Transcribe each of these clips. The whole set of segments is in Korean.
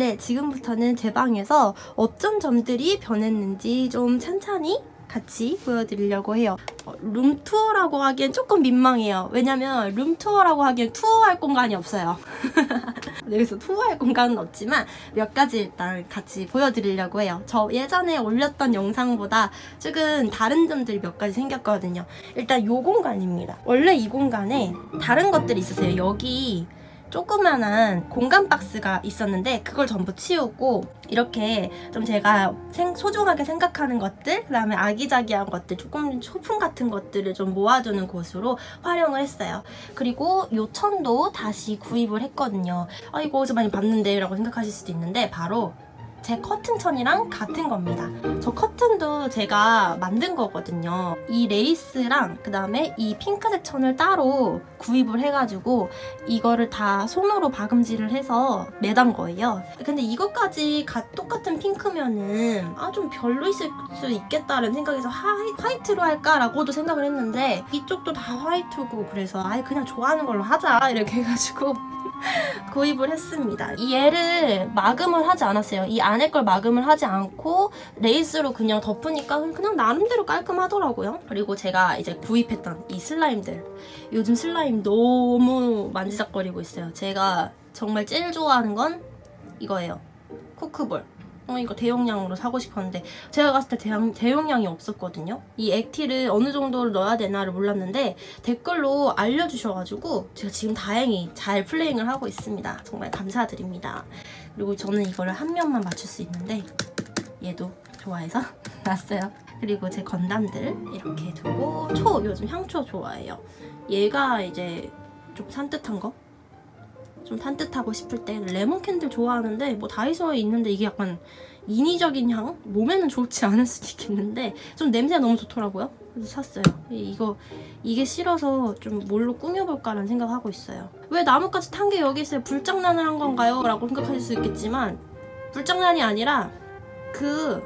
네, 지금부터는 제 방에서 어떤 점들이 변했는지 좀 찬찬히 같이 보여드리려고 해요. 어, 룸투어라고 하기엔 조금 민망해요. 왜냐면 룸투어라고 하기엔 투어할 공간이 없어요. 여기서 투어할 공간은 없지만 몇 가지 일단 같이 보여드리려고 해요. 저 예전에 올렸던 영상보다 조금 다른 점들이 몇 가지 생겼거든요. 일단 이 공간입니다. 원래 이 공간에 다른 것들이 있었어요. 여기 조그만한 공간 박스가 있었는데 그걸 전부 치우고 이렇게 좀 제가 생, 소중하게 생각하는 것들 그 다음에 아기자기한 것들 조금 소품 같은 것들을 좀 모아두는 곳으로 활용을 했어요. 그리고 요 천도 다시 구입을 했거든요. 아 이거 어디서 많이 봤는데 라고 생각하실 수도 있는데 바로 제 커튼천이랑 같은 겁니다. 저 커튼도 제가 만든 거거든요. 이 레이스랑 그 다음에 이 핑크색 천을 따로 구입을 해가지고 이거를 다 손으로 박음질을 해서 매단 거예요. 근데 이것까지 똑같은 핑크면은 아 좀 별로 있을 수 있겠다는 생각에서 하이, 화이트로 할까라고도 생각을 했는데 이쪽도 다 화이트고 그래서 아예 그냥 좋아하는 걸로 하자 이렇게 해가지고 구입을 했습니다. 이 얘를 마금을 하지 않았어요. 이 안에 걸 마금을 하지 않고 레이스로 그냥 덮으니까 그냥 나름대로 깔끔하더라고요. 그리고 제가 이제 구입했던 이 슬라임들. 요즘 슬라임 너무 만지작거리고 있어요. 제가 정말 제일 좋아하는 건 이거예요. 코크볼. 어, 이거 대용량으로 사고 싶었는데 제가 갔을 때 대용, 대용량이 없었거든요. 이 액티를 어느 정도로 넣어야 되나를 몰랐는데 댓글로 알려주셔가지고 제가 지금 다행히 잘 플레잉을 하고 있습니다. 정말 감사드립니다. 그리고 저는 이거를 한 면만 맞출 수 있는데 얘도 좋아해서 놨어요. 그리고 제 건담들 이렇게 두고 초 요즘 향초 좋아해요. 얘가 이제 좀 산뜻한 거? 좀 산뜻하고 싶을 때 레몬 캔들 좋아하는데 뭐 다이소에 있는데 이게 약간 인위적인 향? 몸에는 좋지 않을 수도 있겠는데 좀 냄새가 너무 좋더라고요. 그래서 샀어요. 이거 이게 싫어서 좀 뭘로 꾸며볼까라는 생각하고 있어요. 왜 나뭇가지 탄 게 여기 있어요? 불장난을 한 건가요? 라고 생각하실 수 있겠지만 불장난이 아니라 그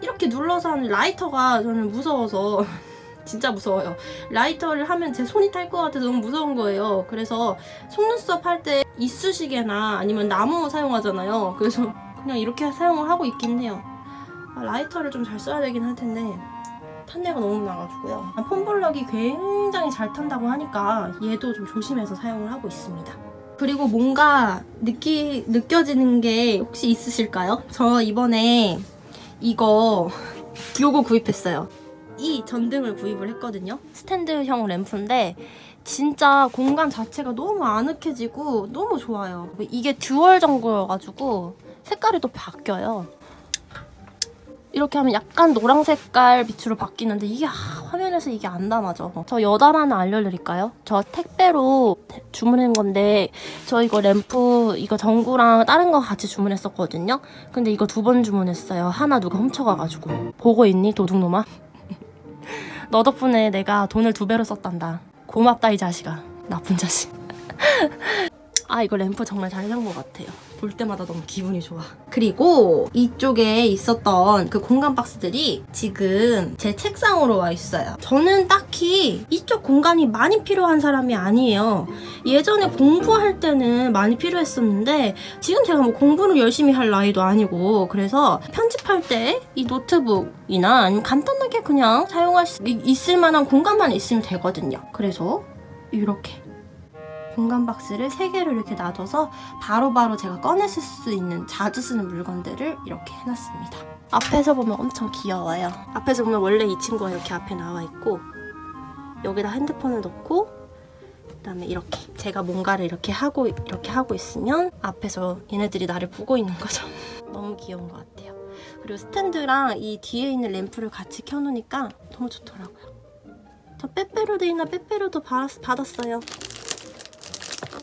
이렇게 눌러서 하는 라이터가 저는 무서워서 진짜 무서워요. 라이터를 하면 제 손이 탈 것 같아서 너무 무서운 거예요. 그래서 속눈썹 할 때 이쑤시개나 아니면 나무 사용하잖아요. 그래서 그냥 이렇게 사용을 하고 있긴 해요. 아, 라이터를 좀 잘 써야 되긴 할 텐데 탄내가 너무 나가지고요. 아, 폼블럭이 굉장히 잘 탄다고 하니까 얘도 좀 조심해서 사용을 하고 있습니다. 그리고 뭔가 느끼, 느껴지는 게 혹시 있으실까요? 저 이번에 이거 요거 구입했어요. 이 전등을 구입을 했거든요. 스탠드형 램프인데 진짜 공간 자체가 너무 아늑해지고 너무 좋아요. 이게 듀얼 전구여가지고 색깔이 또 바뀌어요. 이렇게 하면 약간 노랑 색깔 빛으로 바뀌는데 이게 아, 화면에서 이게 안 담아져. 저 여담 하나 알려드릴까요? 저 택배로 주문한 건데 저 이거 램프 이거 전구랑 다른 거 같이 주문했었거든요. 근데 이거 두 번 주문했어요. 하나 누가 훔쳐가가지고. 보고 있니 도둑놈아? 너 덕분에 내가 돈을 두 배로 썼단다. 고맙다 이 자식아. 나쁜 자식. 아 이거 램프 정말 잘 산 것 같아요. 볼 때마다 너무 기분이 좋아. 그리고 이쪽에 있었던 그 공간 박스들이 지금 제 책상으로 와 있어요. 저는 딱히 이쪽 공간이 많이 필요한 사람이 아니에요. 예전에 공부할 때는 많이 필요했었는데 지금 제가 뭐 공부를 열심히 할 나이도 아니고 그래서 편집할 때 이 노트북이나 간단하게 그냥 사용할 수 있을 만한 공간만 있으면 되거든요. 그래서 이렇게 공간 박스를 3개를 이렇게 놔둬서 바로바로 바로 제가 꺼내실 수 있는 자주 쓰는 물건들을 이렇게 해놨습니다. 앞에서 보면 엄청 귀여워요. 앞에서 보면 원래 이 친구가 이렇게 앞에 나와 있고 여기다 핸드폰을 넣고 그다음에 이렇게 제가 뭔가를 이렇게 하고 이렇게 하고 있으면 앞에서 얘네들이 나를 보고 있는 거죠. 너무 귀여운 것 같아요. 그리고 스탠드랑 이 뒤에 있는 램프를 같이 켜놓으니까 너무 좋더라고요. 저 빼빼로 데이나 빼빼로도 받았어요.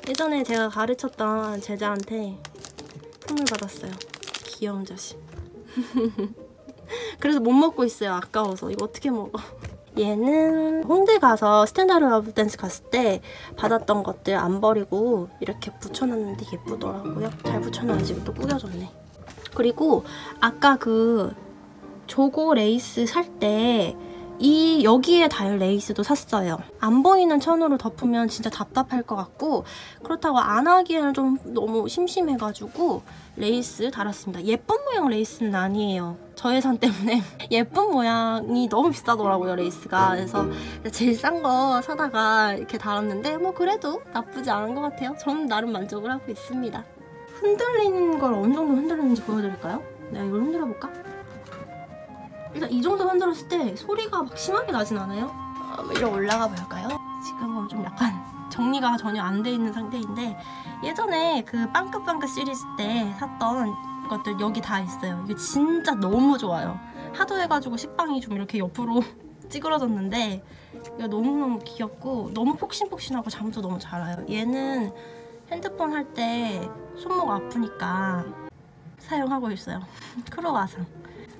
예전에 제가 가르쳤던 제자한테 선물 받았어요. 귀여운 자식. 그래서 못 먹고 있어요. 아까워서. 이거 어떻게 먹어? 얘는 홍대 가서 스탠다드 러브 댄스 갔을 때 받았던 것들 안 버리고 이렇게 붙여놨는데 예쁘더라고요. 잘 붙여놔야지 또 꾸겨졌네. 그리고 아까 그 조고 레이스 살 때 이 여기에 달 레이스도 샀어요. 안 보이는 천으로 덮으면 진짜 답답할 것 같고 그렇다고 안 하기에는 좀 너무 심심해가지고 레이스 달았습니다. 예쁜 모양 레이스는 아니에요. 저 예산 때문에 예쁜 모양이 너무 비싸더라고요 레이스가. 그래서 제일 싼 거 사다가 이렇게 달았는데 뭐 그래도 나쁘지 않은 것 같아요. 저는 나름 만족을 하고 있습니다. 흔들리는 걸 어느 정도 흔들리는지 보여드릴까요? 내가 이걸 흔들어 볼까? 일단 이 정도 흔들었을 때 소리가 막 심하게 나진 않아요. 한번 위로 올라가 볼까요? 지금은 좀 약간 정리가 전혀 안 돼 있는 상태인데 예전에 그 빵긋빵긋 시리즈 때 샀던 것들 여기 다 있어요. 이게 진짜 너무 좋아요. 하도 해가지고 식빵이 좀 이렇게 옆으로 찌그러졌는데 이거 너무너무 귀엽고 너무 폭신폭신하고 잠도 너무 잘 와요. 얘는 핸드폰 할 때 손목 아프니까 사용하고 있어요. 크로와상.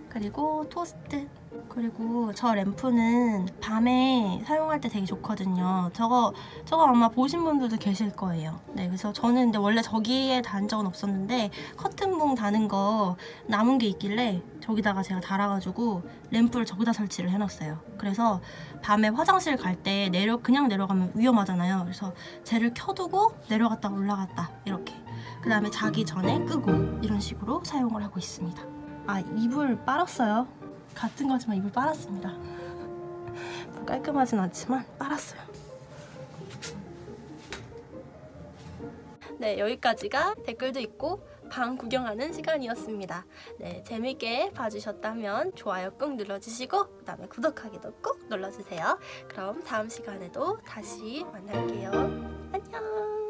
그리고 토스트. 그리고 저 램프는 밤에 사용할 때 되게 좋거든요. 저거 저거 아마 보신 분들도 계실 거예요. 네, 그래서 저는 근데 원래 저기에 단 적은 없었는데 커튼봉 다는 거 남은 게 있길래 저기다가 제가 달아가지고 램프를 저기다 설치를 해놨어요. 그래서 밤에 화장실 갈 때 내려 그냥 내려가면 위험하잖아요. 그래서 쟤를 켜두고 내려갔다 올라갔다 이렇게. 그 다음에 자기 전에 끄고 이런 식으로 사용을 하고 있습니다. 아 이불 빨았어요. 같은 거지만 이불 빨았습니다. 깔끔하진 않지만 빨았어요. 네 여기까지가 댓글도 있고 방 구경하는 시간이었습니다. 네 재밌게 봐주셨다면 좋아요 꾹 눌러주시고 그 다음에 구독하기도 꾹 눌러주세요. 그럼 다음 시간에도 다시 만날게요. 안녕